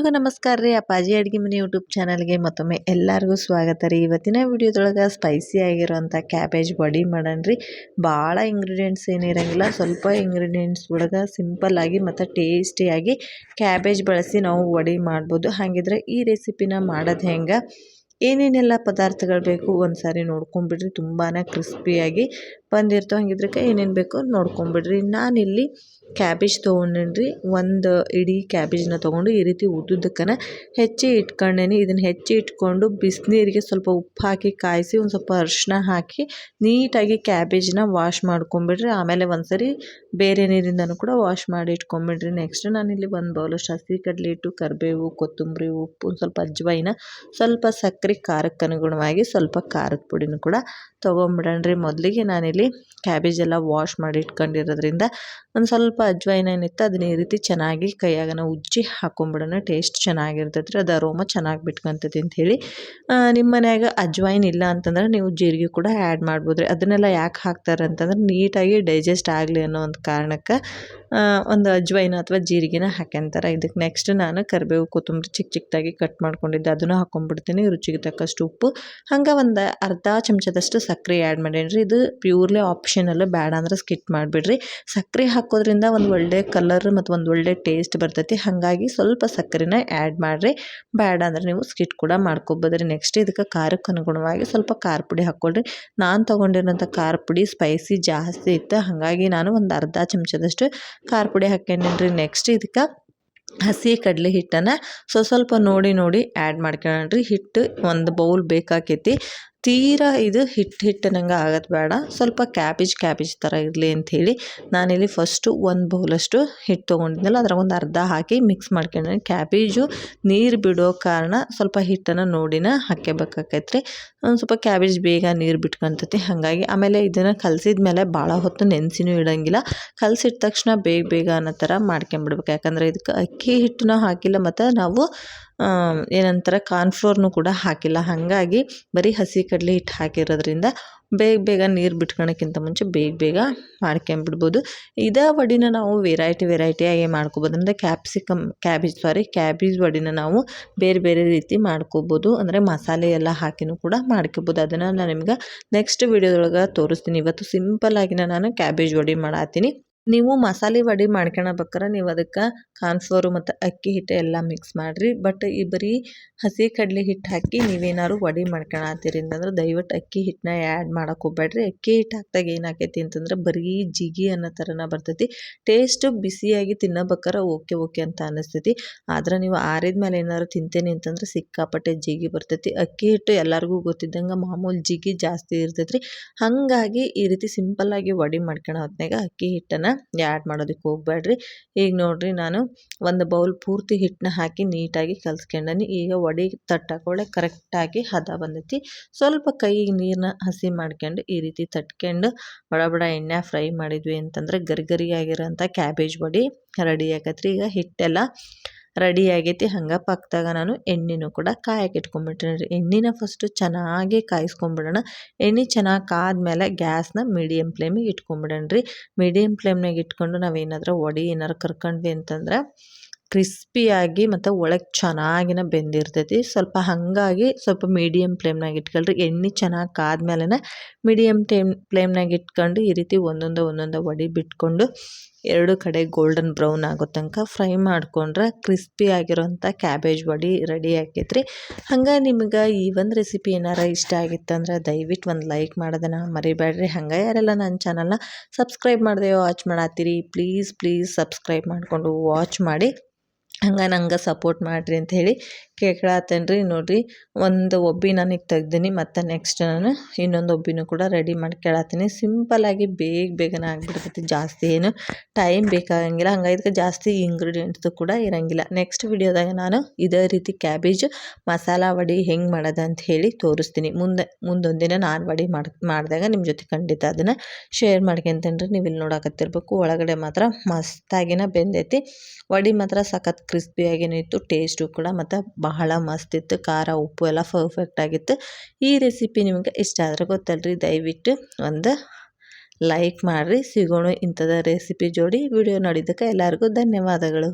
ಎಲ್ರಿಗೂ ನಮಸ್ಕಾರ ರೀ. ಅಪ್ಪಾಜಿ ಅಡುಗೆ ಮನೆ ಯೂಟ್ಯೂಬ್ ಚಾನಲ್ಗೆ ಮತ್ತೊಮ್ಮೆ ಎಲ್ಲರಿಗೂ ಸ್ವಾಗತ ರೀ. ಇವತ್ತಿನ ವಿಡಿಯೋದೊಳಗೆ ಸ್ಪೈಸಿ ಆಗಿರೋಂಥ ಕ್ಯಾಬೇಜ್ ಬಾಡಿ ಮಾಡೋಣ ರೀ. ಭಾಳ ಇಂಗ್ರೀಡಿಯೆಂಟ್ಸ್ ಏನಿರಂಗಿಲ್ಲ ಸ್ವಲ್ಪ ಇಂಗ್ರೀಡಿಯೆಂಟ್ಸ್ ಒಳಗೆ ಆಗಿ ಮತ್ತು ಟೇಸ್ಟಿಯಾಗಿ ಕ್ಯಾಬೇಜ್ ಬಳಸಿ ನಾವು ವಡಿ ಮಾಡ್ಬೋದು. ಹಾಗಿದ್ರೆ ಈ ರೆಸಿಪಿನ ಮಾಡೋದು ಹೆಂಗೆ? ಏನೇನೆಲ್ಲ ಪದಾರ್ಥಗಳು ಬೇಕು? ಒಂದು ಸಾರಿ ನೋಡ್ಕೊಂಬಿಡ್ರಿ ತುಂಬಾ ಕ್ರಿಸ್ಪಿಯಾಗಿ ಬಂದಿರ್ತವೆ ಹಂಗಿದ್ರಕ್ಕೆ ಏನೇನು ಬೇಕು ನೋಡ್ಕೊಂಬಿಡ್ರಿ. ನಾನಿಲ್ಲಿ ಕ್ಯಾಬೇಜ್ ತೊಗೊಂಡೇನಿ ಒಂದು ಇಡೀ ಕ್ಯಾಬೇಜ್ನ ತೊಗೊಂಡು ಈ ರೀತಿ ಉದ್ದುದ್ದಕ್ಕನ ಹೆಚ್ಚಿ ಇಟ್ಕೊಂಡೇನಿ. ಇದನ್ನು ಹೆಚ್ಚಿ ಇಟ್ಕೊಂಡು ಬಿಸಿನೀರಿಗೆ ಸ್ವಲ್ಪ ಉಪ್ಪು ಹಾಕಿ ಕಾಯಿಸಿ ಒಂದು ಸ್ವಲ್ಪ ಅರಿಶಿನ ಹಾಕಿ ನೀಟಾಗಿ ಕ್ಯಾಬೇಜ್ನ ವಾಶ್ ಮಾಡ್ಕೊಂಬಿಡ್ರಿ. ಆಮೇಲೆ ಒಂದು ಸರಿ ಬೇರೆ ನೀರಿಂದನೂ ಕೂಡ ವಾಶ್ ಮಾಡಿ ಇಟ್ಕೊಂಬಿಡ್ರಿ. ನೆಕ್ಸ್ಟ್ ನಾನಿಲ್ಲಿ ಒಂದು ಬೌಲಷ್ಟು ಹಸಿ ಕಡಲೆ ಹಿಟ್ಟು, ಕರಿಬೇವು, ಕೊತ್ತಂಬರಿ ಉಪ್ಪು, ಒಂದು ಸ್ವಲ್ಪ ಅಜ್ವೈನ ಸ್ವಲ್ಪ ಸಕ್ಕರೆ ಖಾರಕ್ಕೆ ಅನುಗುಣವಾಗಿ ಸ್ವಲ್ಪ ಖಾರದ ಪುಡಿನೂ ಕೂಡ ತೊಗೊಂಬಿಡಣ್ರಿ. ಮೊದಲಿಗೆ ನಾನಿಲ್ಲಿ ಕ್ಯಾಬೇಜ್ ಎಲ್ಲ ವಾಶ್ ಮಾಡಿ ಇಟ್ಕೊಂಡಿರೋದ್ರಿಂದ ಒಂದು ಸ್ವಲ್ಪ ಅಜ್ವಾಯಿನ ಏನಿತ್ತು ಅದನ್ನ ಈ ರೀತಿ ಚೆನ್ನಾಗಿ ಕೈಯಾಗನ ಉಜ್ಜಿ ಹಾಕೊಂಬಿಡೋಣ. ಟೇಸ್ಟ್ ಚೆನ್ನಾಗಿರ್ತೈತೆ ರೀ ಅದು ಅರೋಮ ಚೆನ್ನಾಗಿ ಬಿಟ್ಕೊಂತೈತಿ ಅಂಥೇಳಿ ನಿಮ್ಮ ಮನೆಯಾಗ ಅಜ್ವಾಯಿನ್ ಇಲ್ಲ ಅಂತಂದ್ರೆ ನೀವು ಜೀರಿಗೆ ಕೂಡ ಆ್ಯಡ್ ಮಾಡ್ಬೋದು ರೀ ಅದನ್ನೆಲ್ಲ ಯಾಕೆ ಹಾಕ್ತಾರೆ ಅಂತಂದ್ರೆ ನೀಟಾಗಿ ಡೈಜೆಸ್ಟ್ ಆಗಲಿ ಅನ್ನೋ ಒಂದು ಕಾರಣಕ್ಕೆ ಒಂದು ಅಜ್ವೈನ ಅಥವಾ ಜೀರಿಗೆನ ಹಾಕ್ಯಂತಾರೆ. ಇದಕ್ಕೆ ನೆಕ್ಸ್ಟ್ ನಾನು ಕರಿಬೇವು ಕೊತ್ತಂಬರಿ ಚಿಕ್ಕ ಚಿಕ್ಕದಾಗಿ ಕಟ್ ಮಾಡ್ಕೊಂಡಿದ್ದೆ. ಅದನ್ನು ಹಾಕೊಂಡ್ಬಿಡ್ತೀನಿ ರುಚಿಗೆ ತಕ್ಕಷ್ಟು ಉಪ್ಪು. ಹಂಗೆ ಒಂದು ಅರ್ಧ ಚಮಚದಷ್ಟು ಸಕ್ಕರೆ ಆ್ಯಡ್ ಮಾಡೇನಿ ಇದು ಪ್ಯೂರ್ಲಿ ಆಪ್ಷನಲ್ ಬೇಡ ಅಂದ್ರೆ ಸ್ಕಿಟ್ ಮಾಡಿಬಿಡ್ರಿ. ಸಕ್ಕರೆ ಹಾಕೋದ್ರಿಂದ ಒಂದು ಒಳ್ಳೆ ಕಲರ್ ಮತ್ತು ಒಂದು ಒಳ್ಳೆ ಟೇಸ್ಟ್ ಬರ್ತೈತಿ. ಹಾಗಾಗಿ ಸ್ವಲ್ಪ ಸಕ್ಕರೆನ ಆ್ಯಡ್ ಮಾಡಿರಿ. ಬೇಡ ಅಂದ್ರೆ ನೀವು ಸ್ಕಿಟ್ ಕೂಡ ಮಾಡ್ಕೊಬೋದ್ರಿ. ನೆಕ್ಸ್ಟ್ ಇದಕ್ಕೆ ಖಾರಕ್ಕೆ ಅನುಗುಣವಾಗಿ ಸ್ವಲ್ಪ ಖಾರ ಪುಡಿ ಹಾಕ್ಕೊಳ್ರಿ ನಾನು ತೊಗೊಂಡಿರೋಂಥ ಖಾರ ಪುಡಿ ಸ್ಪೈಸಿ ಜಾಸ್ತಿ ಇತ್ತು. ಹಾಗಾಗಿ ನಾನು ಒಂದು ಅರ್ಧ ಚಮಚದಷ್ಟು ಖಾರ ಪುಡಿ ಹಾಕ್ಯಂಡೇನಿ ನೆಕ್ಸ್ಟ್ ಇದಕ್ಕೆ ಹಸಿ ಕಡಲೆ ಹಿಟ್ಟನ್ನು ಸೊ ಸ್ವಲ್ಪ ನೋಡಿ ನೋಡಿ ಆ್ಯಡ್ ಮಾಡ್ಕೊಳ್ಳೋಣ್ರಿ ಹಿಟ್ಟು ಒಂದು ಬೌಲ್ ಬೇಕಾಕೈತಿ. ತೀರಾ ಇದು ಹಿಟ್ಟು ಹಿಟ್ಟನಂಗೆ ಆಗೋದು ಬೇಡ. ಸ್ವಲ್ಪ ಕ್ಯಾಬೇಜ್ ಕ್ಯಾಬೇಜ್ ಥರ ಇರಲಿ ಅಂಥೇಳಿ ನಾನಿಲ್ಲಿ ಫಸ್ಟು ಒಂದು ಬೌಲಷ್ಟು ಹಿಟ್ಟು ತೊಗೊಂಡಿದ್ನಲ್ಲ, ಅದ್ರಾಗ ಒಂದು ಅರ್ಧ ಹಾಕಿ ಮಿಕ್ಸ್ ಮಾಡ್ಕೊಂಡೆ. ಕ್ಯಾಬೇಜು ನೀರು ಬಿಡೋ ಕಾರಣ ಸ್ವಲ್ಪ ಹಿಟ್ಟನ್ನು ನೋಡಿನ ಹಾಕ್ಕೋಬೇಕಾಕೈತ್ರಿ ಒಂದು ಸ್ವಲ್ಪ ಕ್ಯಾಬೇಜ್ ಬೇಗ ನೀರು ಬಿಟ್ಕೊತೈತಿ, ಹಾಗಾಗಿ ಆಮೇಲೆ ಇದನ್ನು ಕಲಸಿದ ಮೇಲೆ ಭಾಳ ಹೊತ್ತು ನೆನೆಸಿನೂ ಇಡೋಂಗಿಲ್ಲ. ಕಲಸಿದ ತಕ್ಷಣ ಬೇಗ ಬೇಗ ಅನ್ನೋ ಥರ ಮಾಡ್ಕೊಂಬಿಡ್ಬೇಕು. ಯಾಕಂದರೆ ಇದಕ್ಕೆ ಅಕ್ಕಿ ಹಿಟ್ಟನ್ನ ಹಾಕಿಲ್ಲ, ಮತ್ತು ನಾವು ಏನಂತಾರೆ ಕಾರ್ನ್ಫ್ಲೋರ್ನು ಕೂಡ ಹಾಕಿಲ್ಲ. ಹಾಗಾಗಿ ಬರೀ ಹಸಿ ಕಡಲೆ ಹಿಟ್ಟು ಹಾಕಿರೋದ್ರಿಂದ ಬೇಗ ಬೇಗ ನೀರು ಬಿಟ್ಕೊಳಕ್ಕಿಂತ ಮುಂಚೆ ಬೇಗ ಬೇಗ ಮಾಡ್ಕೊಂಬಿಡ್ಬೋದು. ಇದೇ ವಡಿನ ನಾವು ವೆರೈಟಿ ವೆರೈಟಿಯಾಗಿ ಮಾಡ್ಕೊಬೋದು. ಅಂದರೆ ಕ್ಯಾಪ್ಸಿಕಮ್, ಕ್ಯಾಬೇಜ್, ಸಾರಿ, ಕ್ಯಾಬೇಜ್ ವಡಿನ ನಾವು ಬೇರೆ ಬೇರೆ ರೀತಿ ಮಾಡ್ಕೋಬೋದು. ಅಂದರೆ ಮಸಾಲೆ ಎಲ್ಲ ಹಾಕಿನೂ ಕೂಡ ಮಾಡ್ಕೋಬೋದು. ಅದನ್ನು ನಾನು ನಿಮ್ಗೆ ನೆಕ್ಸ್ಟ್ ವೀಡಿಯೋದೊಳಗೆ ತೋರಿಸ್ತೀನಿ. ಇವತ್ತು ಸಿಂಪಲ್ಲಾಗಿನ ನಾನು ಕ್ಯಾಬೇಜ್ ವಡಿ ಮಾಡತ್ತೀನಿ ನೀವು ಮಸಾಲೆ ವಡೆ ಮಾಡ್ಕೊಳಬೇಕಾರೆ ನೀವು ಅದಕ್ಕೆ ಕಾನ್ಫ್ಲೋರು ಮತ್ತು ಅಕ್ಕಿ ಹಿಟ್ಟು ಎಲ್ಲ ಮಿಕ್ಸ್ ಮಾಡಿರಿ. ಬಟ್ ಈ ಬರೀ ಹಸಿ ಕಡಲೆ ಹಿಟ್ಟು ಹಾಕಿ ನೀವೇನಾದ್ರು ವಡೆ ಮಾಡ್ಕೊಳತ್ತೀರಿ ಅಂತಂದ್ರೆ ದಯವಿಟ್ಟು ಅಕ್ಕಿ ಹಿಟ್ಟನ್ನ ಆ್ಯಡ್ ಮಾಡೋಕೆ ಹೋಗ್ಬೇಡ್ರಿ ಅಕ್ಕಿ ಹಿಟ್ಟು ಹಾಕ್ದಾಗ ಏನಾಕೈತಿ ಅಂತಂದ್ರೆ ಬರೀ ಜಿಗಿ ಅನ್ನೋ ಥರನ ಬರ್ತೈತಿ. ಟೇಸ್ಟು ಬಿಸಿಯಾಗಿ ತಿನ್ನಬೇಕಾರೆ ಓಕೆ ಓಕೆ ಅಂತ ಅನ್ನಿಸ್ತೈತಿ ಆದ್ರೆ ನೀವು ಆರಿದ ಮೇಲೆ ಏನಾದ್ರು ತಿಂತೇನೆ ಅಂತಂದ್ರೆ ಸಿಕ್ಕಾಪಟ್ಟೆ ಜಿಗಿ ಬರ್ತೈತಿ. ಅಕ್ಕಿ ಹಿಟ್ಟು ಎಲ್ಲರಿಗೂ ಗೊತ್ತಿದ್ದಂಗೆ ಮಾಮೂಲಿ ಜಿಗಿ ಜಾಸ್ತಿ ಇರ್ತೈತಿ ರೀ ಹಾಗಾಗಿ ಈ ರೀತಿ ಸಿಂಪಲ್ಲಾಗಿ ವಡಿ ಮಾಡ್ಕೊಳೋ ಹೊತ್ನಾಗ ಅಕ್ಕಿ ಹಿಟ್ಟನ್ನು ಆ್ಯಡ್ ಮಾಡೋದಕ್ಕೆ ಹೋಗ್ಬೇಡ್ರಿ. ಈಗ ನೋಡಿರಿ ನಾನು ಒಂದು ಬೌಲ್ ಪೂರ್ತಿ ಹಿಟ್ಟನ್ನ ಹಾಕಿ ನೀಟಾಗಿ ಕಲ್ಸ್ಕೊಂಡನಿ. ಈಗ ವಡೆ ತಟ್ಟಕೊಳ್ಳೆ ಕರೆಕ್ಟಾಗಿ ಹದ ಬಂದೈತಿ. ಸ್ವಲ್ಪ ಕೈಗೆ ನೀರನ್ನ ಹಸಿ ಮಾಡ್ಕೊಂಡು ಈ ರೀತಿ ತಟ್ಕೊಂಡು ಬಡ ಬಡ ಎಣ್ಣೆ ಫ್ರೈ ಮಾಡಿದ್ವಿ ಅಂತಂದರೆ ಗರಿ ಗರಿಯಾಗಿರೋಂಥ ಕ್ಯಾಬೇಜ್ ವಡೆ ರೆಡಿ ಆಗತ್ರಿ. ಈಗ ಹಿಟ್ಟೆಲ್ಲ ರೆಡಿ ಆಗೈತಿ ಹಂಗೆ ಪಕ್ಕದಾಗ ನಾನು ಎಣ್ಣೆನೂ ಕೂಡ ಕಾಯಕ್ಕೆ ಇಟ್ಕೊಂಡ್ಬಿಟ್ಟಿನಿ ಎಣ್ಣೆನ ಫಸ್ಟು ಚೆನ್ನಾಗಿ ಕಾಯಿಸ್ಕೊಂಬಿಡೋಣ. ಎಣ್ಣೆ ಚೆನ್ನಾಗಿ ಕಾದ್ಮೇಲೆ ಗ್ಯಾಸ್ನ ಮೀಡಿಯಮ್ ಫ್ಲೇಮಿಗೆ ಇಟ್ಕೊಂಬಿಡೋಣ ರೀ. ಮೀಡಿಯಮ್ ಫ್ಲೇಮ್ನಾಗ ಇಟ್ಕೊಂಡು ನಾವೇನಾದ್ರೂ ವಡೆ ಏನಾರು ಕರ್ಕೊಂಡ್ವಿ ಅಂತಂದ್ರೆ ಕ್ರಿಸ್ಪಿಯಾಗಿ ಮತ್ತು ಒಳಗೆ ಚೆನ್ನಾಗಿನ ಬೆಂದಿರ್ತೈತಿ. ಸ್ವಲ್ಪ ಹಾಗಾಗಿ ಸ್ವಲ್ಪ ಮೀಡಿಯಮ್ ಫ್ಲೇಮ್ನಾಗ ಇಟ್ಕೊಳ್ರಿ. ಎಣ್ಣೆ ಚೆನ್ನಾಗಿ ಕಾದ್ಮೇಲೆ ಮೀಡಿಯಮ್ ಟೇಮ್ ಫ್ಲೇಮ್ನಾಗ ಇಟ್ಕೊಂಡು ಈ ರೀತಿ ಒಂದೊಂದು ಒಂದೊಂದು ವಡಿ ಬಿಟ್ಕೊಂಡು ಎರಡು ಕಡೆ ಗೋಲ್ಡನ್ ಬ್ರೌನ್ ಆಗೋ ತನಕ ಫ್ರೈ ಮಾಡ್ಕೊಂಡ್ರೆ ಕ್ರಿಸ್ಪಿ ಆಗಿರೋಂಥ ಕ್ಯಾಬೇಜ್ ಬಡಿ ರೆಡಿ ಆಕೈತ್ರಿ ಹಂಗೆ ನಿಮ್ಗೆ ಈ ಒಂದು ರೆಸಿಪಿ ಏನಾರ ಇಷ್ಟ ಆಗಿತ್ತಂದ್ರೆ ದಯವಿಟ್ಟು ಒಂದು ಲೈಕ್ ಮಾಡೋದನ್ನು ಮರಿಬೇಡ್ರಿ. ಹಂಗೆ ಯಾರೆಲ್ಲ ನನ್ನ ಚಾನಲ್ನ ಸಬ್ಸ್ಕ್ರೈಬ್ ಮಾಡಿದೆ ವಾಚ್ ಮಾಡತ್ತೀರಿ ಪ್ಲೀಸ್ ಪ್ಲೀಸ್ ಸಬ್ಸ್ಕ್ರೈಬ್ ಮಾಡಿಕೊಂಡು ವಾಚ್ ಮಾಡಿ. ಹಂಗೆ ನಂಗೆ ಸಪೋರ್ಟ್ ಮಾಡಿರಿ ಅಂತ ಹೇಳಿ ಕೇಳತ್ತೇನೆ ರೀ ನೋಡಿರಿ. ಒಂದು ಒಬ್ಬಿ ನನಗೆ ತೆಗ್ದೀನಿ, ಮತ್ತು ನೆಕ್ಸ್ಟ್ ನಾನು ಇನ್ನೊಂದು ಒಬ್ಬಿನೂ ಕೂಡ ರೆಡಿ ಮಾಡಿ ಕೇಳತ್ತೀನಿ ಸಿಂಪಲ್ಲಾಗಿ ಬೇಗ ಬೇಗನೆ ಆಗಿಬಿಡ್ತೈತಿ. ಜಾಸ್ತಿ ಏನು ಟೈಮ್ ಬೇಕಾಗಂಗಿಲ್ಲ. ಹಂಗೆ ಇದಕ್ಕೆ ಜಾಸ್ತಿ ಇಂಗ್ರೀಡಿಯೆಂಟ್ಸು ಕೂಡ ಇರೋಂಗಿಲ್ಲ. ನೆಕ್ಸ್ಟ್ ವಿಡಿಯೋದಾಗ ನಾನು ಇದೇ ರೀತಿ ಕ್ಯಾಬೇಜ್ ಮಸಾಲ ವಡಿ ಹೆಂಗೆ ಮಾಡೋದು ಅಂತ ಹೇಳಿ ತೋರಿಸ್ತೀನಿ. ಮುಂದೆ, ಮುಂದೊಂದಿನ ನಾನು ವಡಿ ಮಾಡಿ, ಮಾಡಿದಾಗ ನಿಮ್ಮ ಜೊತೆ ಖಂಡಿತ ಅದನ್ನು ಶೇರ್ ಮಾಡ್ಕೊಂತೇನೆ ರೀ ನೀವು ಇಲ್ಲಿ ನೋಡಕತ್ತಿರ್ಬೇಕು. ಒಳಗಡೆ ಮಾತ್ರ ಮಸ್ತಾಗಿನ ಬೆಂದೈತಿ. ವಡಿ ಮಾತ್ರ ಸಖತ್ ಕ್ರಿಸ್ಪಿಯಾಗೇನು ಇತ್ತು ಟೇಸ್ಟು ಕೂಡ ಮತ್ತು ಬಹಳ ಮಸ್ತ್ ಇತ್ತು. ಖಾರ, ಉಪ್ಪು ಎಲ್ಲ ಪರ್ಫೆಕ್ಟ್ ಆಗಿತ್ತು. ಈ ರೆಸಿಪಿ ನಿಮ್ಗೆ ಇಷ್ಟ ಆದರೆ ಗೊತ್ತಲ್ರಿ, ದಯವಿಟ್ಟು ಒಂದು ಲೈಕ್ ಮಾಡಿರಿ. ಸಿಗೋಣ ಇಂಥದ ರೆಸಿಪಿ ಜೋಡಿ. ವಿಡಿಯೋ ನೋಡಿದ್ದಕ್ಕೆ ಎಲ್ಲರಿಗೂ ಧನ್ಯವಾದಗಳು.